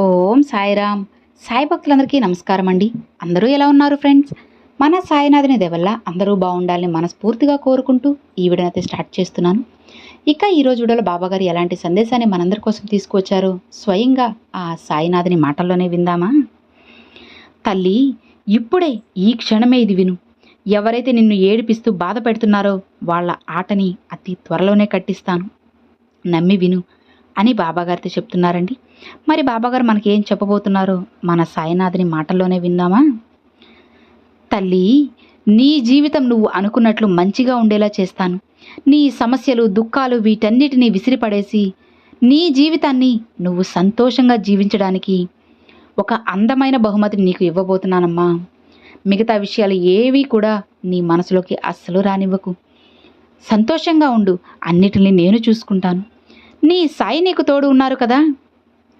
ఓం సాయిరామ్. సాయి భక్తులందరికీ నమస్కారం అండి. అందరూ ఎలా ఉన్నారు ఫ్రెండ్స్? మన సాయినాథుని దేవల్ల అందరూ బాగుండాలని మనస్ఫూర్తిగా కోరుకుంటూ ఈ వీడియోని అయితే స్టార్ట్ చేస్తున్నాను. ఇక ఈరోజు వీడియోలో బాబాగారు ఎలాంటి సందేశాన్ని మనందరి కోసం తీసుకువచ్చారో స్వయంగా ఆ సాయినాథుని మాటల్లోనే విందామా? తల్లి ఇప్పుడే ఈ క్షణమే ఇది విను. ఎవరైతే నిన్ను ఏడిపిస్తూ బాధ పెడుతున్నారో వాళ్ళ ఆటని అతి త్వరలోనే కట్టిస్తాను. నమ్మి విను అని బాబాగారితో చెప్తున్నారండి. మరి బాబాగారు మనకి ఏం మన సాయినాథుని మాటల్లోనే విందామా? తల్లి నీ జీవితం నువ్వు అనుకున్నట్లు మంచిగా ఉండేలా చేస్తాను. నీ సమస్యలు దుఃఖాలు వీటన్నిటినీ విసిరిపడేసి నీ జీవితాన్ని నువ్వు సంతోషంగా జీవించడానికి ఒక అందమైన బహుమతిని నీకు ఇవ్వబోతున్నానమ్మా. మిగతా విషయాలు ఏవి కూడా నీ మనసులోకి అస్సలు రానివ్వకు. సంతోషంగా ఉండు అన్నిటిని నేను చూసుకుంటాను. నీ సాయి నీకు తోడు ఉన్నారు కదా?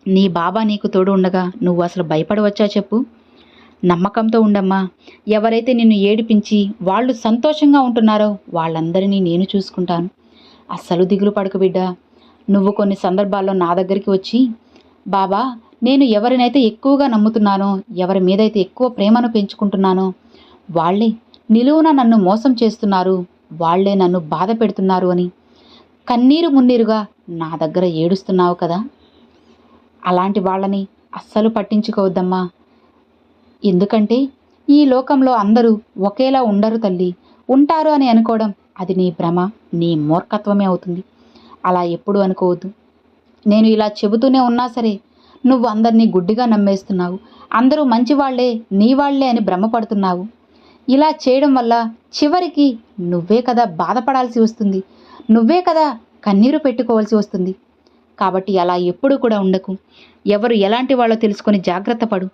నీ బాబా నీకు తోడు ఉండగా నువ్వు అసలు భయపడవచ్చా చెప్పు? నమ్మకంతో ఉండమ్మా. ఎవరైతే నిన్ను ఏడిపించి వాళ్ళు సంతోషంగా ఉంటున్నారో వాళ్ళందరినీ నేను చూసుకుంటాను. అస్సలు దిగులు పడకు బిడ్డ. నువ్వు కొన్ని సందర్భాల్లో నా దగ్గరికి వచ్చి బాబా నేను ఎవరినైతే ఎక్కువగా నమ్ముతున్నానో ఎవరి మీదైతే ఎక్కువ ప్రేమను పెంచుకుంటున్నానో వాళ్ళే నిలువున నన్ను మోసం చేస్తున్నారు వాళ్ళే నన్ను బాధ పెడుతున్నారు అని కన్నీరు మున్నీరుగా నా దగ్గర ఏడుస్తున్నావు కదా. అలాంటి వాళ్ళని అస్సలు పట్టించుకోవద్దమ్మా. ఎందుకంటే ఈ లోకంలో అందరూ ఒకేలా ఉండరు తల్లి. ఉంటారు అని అనుకోవడం అది నీ భ్రమ నీ మూర్ఖత్వమే అవుతుంది. అలా ఎప్పుడు అనుకోవద్దు. నేను ఇలా చెబుతూనే ఉన్నా సరే నువ్వు అందరినీ గుడ్డిగా నమ్మేస్తున్నావు. అందరూ మంచివాళ్ళే నీ వాళ్ళే అని భ్రమపడుతున్నావు. ఇలా చేయడం వల్ల చివరికి నువ్వే కదా బాధపడాల్సి వస్తుంది. నువ్వే కదా కన్నీరు పెట్టుకోవాల్సి వస్తుంది. కాబట్టి అలా ఎప్పుడూ కూడా ఉండకు. ఎవరు ఎలాంటి వాళ్ళో తెలుసుకొని జాగ్రత్త పడు.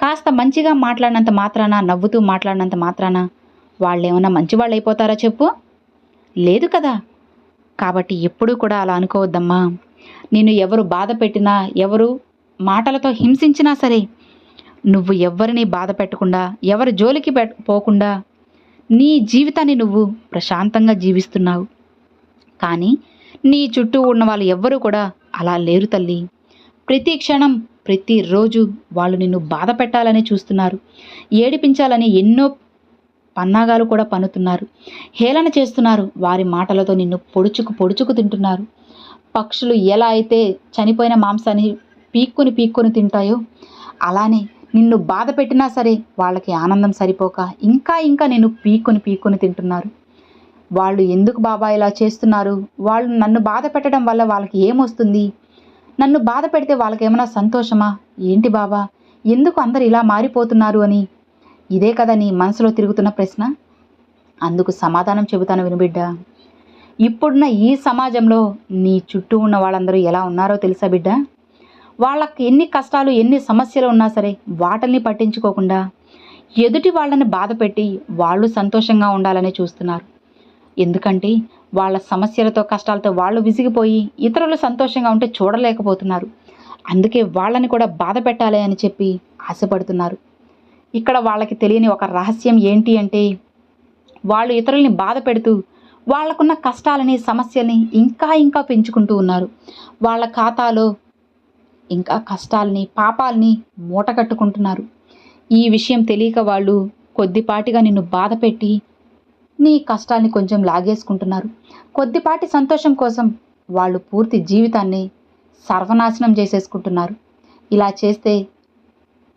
కాస్త మంచిగా మాట్లాడినంత మాత్రాన? నవ్వుతూ మాట్లాడినంత మాత్రాన? వాళ్ళేమన్నా మంచివాళ్ళు అయిపోతారా చెప్పు? లేదు కదా. కాబట్టి ఎప్పుడూ కూడా అలా అనుకోవద్దమ్మా. నేను ఎవరు బాధ పెట్టినా ఎవరు మాటలతో హింసించినా సరే నువ్వు ఎవరిని బాధ పెట్టకుండా ఎవరి జోలికి పెట్ పోకుండా నీ జీవితాన్ని నువ్వు ప్రశాంతంగా జీవిస్తున్నావు. కానీ నీ చుట్టూ ఉన్న వాళ్ళు ఎవ్వరూ కూడా అలా లేరు తల్లి. ప్రతి క్షణం ప్రతిరోజు వాళ్ళు నిన్ను బాధ పెట్టాలని చూస్తున్నారు. ఏడిపించాలని ఎన్నో పన్నాగాలు కూడా పన్నుతున్నారు. హేళన చేస్తున్నారు. వారి మాటలతో నిన్ను పొడుచుకు పొడుచుకు తింటున్నారు. పక్షులు ఎలా అయితే చనిపోయిన మాంసాన్ని పీక్కుని పీక్కుని తింటాయో అలానే నిన్ను బాధ పెట్టినా సరే వాళ్ళకి ఆనందం సరిపోక ఇంకా ఇంకా నేను పీక్కుని పీక్కుని తింటున్నారు. వాళ్ళు ఎందుకు బాబా ఇలా చేస్తున్నారు? వాళ్ళు నన్ను బాధ పెట్టడం వల్ల వాళ్ళకి ఏమొస్తుంది? నన్ను బాధ పెడితే వాళ్ళకేమైనా సంతోషమా? ఏంటి బాబా? ఎందుకు అందరు ఇలా మారిపోతున్నారు అని? ఇదే కదా నీ మనసులో తిరుగుతున్న ప్రశ్న? అందుకు సమాధానం చెబుతాను వినుబిడ్డ. ఇప్పుడున్న ఈ సమాజంలో నీ చుట్టూ ఉన్న వాళ్ళందరూ ఎలా ఉన్నారో తెలుసా బిడ్డ? వాళ్ళకి ఎన్ని కష్టాలు ఎన్ని సమస్యలు ఉన్నా సరే వాటల్ని పట్టించుకోకుండా ఎదుటి వాళ్ళని బాధపెట్టి వాళ్ళు సంతోషంగా ఉండాలని చూస్తున్నారు. ఎందుకంటే వాళ్ళ సమస్యలతో కష్టాలతో వాళ్ళు విసిగిపోయి ఇతరులు సంతోషంగా ఉంటే చూడలేకపోతున్నారు. అందుకే వాళ్ళని కూడా బాధ పెట్టాలి అని చెప్పి ఆశపడుతున్నారు. ఇక్కడ వాళ్ళకి తెలియని ఒక రహస్యం ఏంటి అంటే వాళ్ళు ఇతరుల్ని బాధ పెడుతూ వాళ్ళకున్న కష్టాలని సమస్యల్ని ఇంకా ఇంకా పెంచుకుంటూ ఉన్నారు. వాళ్ళ ఖాతాలో ఇంకా కష్టాలని పాపాలని మూట కట్టుకుంటున్నారు ఈ విషయం తెలియక వాళ్ళు కొద్దిపాటిగా నిన్ను బాధ పెట్టి నీ కష్టాల్ని కొంచెం లాగేసుకుంటున్నారు. కొద్దిపాటి సంతోషం కోసం వాళ్ళు పూర్తి జీవితాన్ని సర్వనాశనం చేసేసుకుంటున్నారు. ఇలా చేస్తే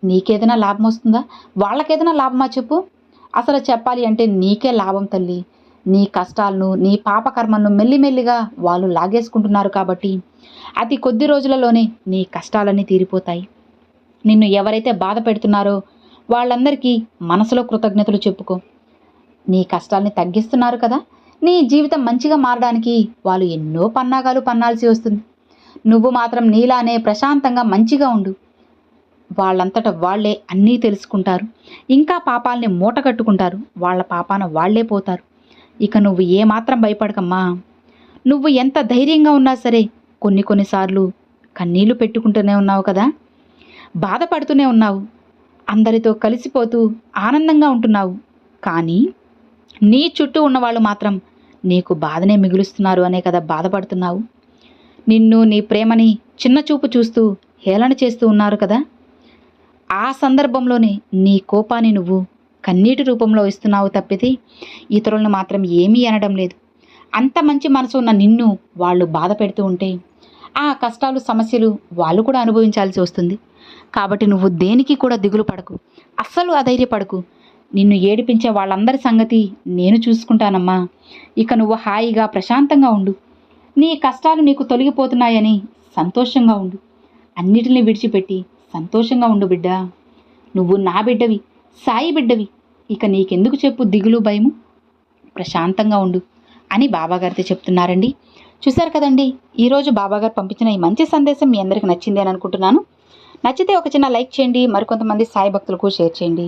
నీకేదైనా లాభం వస్తుందా? వాళ్ళకేదైనా లాభమా చెప్పు. అసలు చెప్పాలి అంటే నీకే లాభం తల్లి. నీ కష్టాలను నీ పాపకర్మను మెల్లిమెల్లిగా వాళ్ళు లాగేసుకుంటున్నారు కాబట్టి అతి కొద్ది రోజులలోనే నీ కష్టాలన్నీ తీరిపోతాయి. నిన్ను ఎవరైతే బాధ పెడుతున్నారో వాళ్ళందరికీ మనసులో కృతజ్ఞతలు చెప్పుకో. నీ కష్టాల్ని తగ్గిస్తున్నారు కదా. నీ జీవితం మంచిగా మారడానికి వాళ్ళు ఎన్నో పన్నాగాలు పన్నాల్సి వస్తుంది. నువ్వు మాత్రం నీలానే ప్రశాంతంగా మంచిగా ఉండు. వాళ్ళంతట వాళ్ళే అన్నీ తెలుసుకుంటారు. ఇంకా పాపాలని మూట కట్టుకుంటారు. వాళ్ళ పాపాన వాళ్ళే పోతారు. ఇక నువ్వు ఏమాత్రం భయపడకమ్మా. నువ్వు ఎంత ధైర్యంగా ఉన్నా సరే కొన్ని కొన్నిసార్లు కన్నీళ్ళు పెట్టుకుంటూనే ఉన్నావు కదా. బాధపడుతూనే ఉన్నావు. అందరితో కలిసిపోతూ ఆనందంగా ఉంటున్నావు. కానీ నీ చుట్టూ ఉన్నవాళ్ళు మాత్రం నీకు బాధనే మిగులుస్తున్నారు అనే కదా బాధపడుతున్నావు. నిన్ను నీ ప్రేమని చిన్న చూపు చూస్తూ హేళన చేస్తూ ఉన్నారు కదా. ఆ సందర్భంలోనే నీ కోపాన్ని నువ్వు కన్నీటి రూపంలో ఇస్తున్నావు తప్పితే ఇతరులను మాత్రం ఏమీ అనడం లేదు. అంత మంచి మనసు ఉన్న నిన్ను వాళ్ళు బాధ పెడుతూ ఉంటే ఆ కష్టాలు సమస్యలు వాళ్ళు కూడా అనుభవించాల్సి వస్తుంది. కాబట్టి నువ్వు దేనికి కూడా దిగులు పడకు. అస్సలు అధైర్యపడకు. నిన్ను ఏడిపించే వాళ్ళందరి సంగతి నేను చూసుకుంటానమ్మా. ఇక నువ్వు హాయిగా ప్రశాంతంగా ఉండు. నీ కష్టాలు నీకు తొలగిపోతున్నాయని సంతోషంగా ఉండు. అన్నిటిని విడిచిపెట్టి సంతోషంగా ఉండు బిడ్డ. నువ్వు నా బిడ్డవి సాయి బిడ్డవి. ఇక నీకెందుకు చెప్పు దిగులు భయము? ప్రశాంతంగా ఉండు అని బాబాగారితో చెప్తున్నారండి. చూశారు కదండి ఈరోజు బాబాగారు పంపించిన ఈ మంచి సందేశం మీ అందరికి నచ్చింది అని అనుకుంటున్నాను. నచ్చితే ఒక చిన్న లైక్ చేయండి మరికొంతమంది సాయి భక్తులకు షేర్ చేయండి.